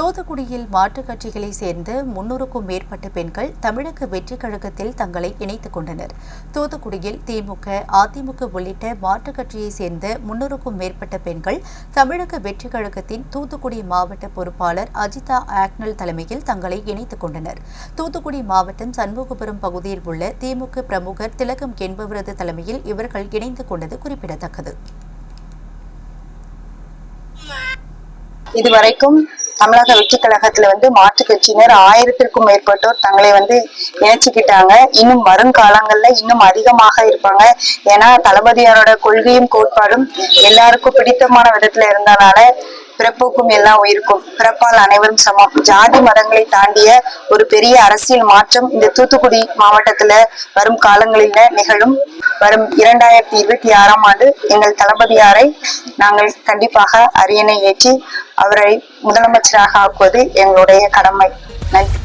தூத்துக்குடியில் மாற்றுக் கட்சிகளை சேர்ந்த முன்னூறுக்கும் மேற்பட்ட பெண்கள் தமிழக வெற்றிக் கழகத்தில் தங்களை இணைத்துக் கொண்டனர். தூத்துக்குடியில் திமுக அதிமுக உள்ளிட்ட மாற்றுக் கட்சியைச் சேர்ந்த முன்னூறுக்கும் மேற்பட்ட பெண்கள் தமிழக வெற்றிக் கழகத்தின் தூத்துக்குடி மாவட்ட பொறுப்பாளர் அஜிதா ஆக்னல் தலைமையில் தங்களை இணைத்துக் கொண்டனர். தூத்துக்குடி மாவட்டம் சண்முகபுரம் பகுதியில் உள்ள திமுக பிரமுகர் திலகம் என்பவரது தலைமையில் இவர்கள் இணைந்து கொண்டது குறிப்பிடத்தக்கது. இதுவரைக்கும் தமிழக வெற்றி கழகத்துல வந்து மாற்றுக் கட்சியினர் ஆயிரத்திற்கும் மேற்பட்டோர் தங்களை வந்து இணைச்சுக்கிட்டாங்க. இன்னும் வருங்காலங்கள்ல இன்னும் அதிகமாக இருப்பாங்க. ஏன்னா தளபதியாரோட கொள்கையும் கோட்பாடும் எல்லாருக்கும் பிடித்தமான விதத்துல இருந்தனால பிறப்புக்கும் எல்லா உயிருக்கும். பிறப்பால் அனைவரும் சமம். ஜாதி மதங்களை தாண்டிய ஒரு பெரிய அரசியல் மாற்றம் இந்த தூத்துக்குடி மாவட்டத்துல வரும் காலங்களில நிகழும். வரும் இரண்டாயிரத்தி இருபத்தி ஆறாம் ஆண்டு எங்கள் தளபதியாரை நாங்கள் கண்டிப்பாக அரியணை ஏற்றி அவரை முதலமைச்சராக ஆக்குவது எங்களுடைய கடமை. நன்றி.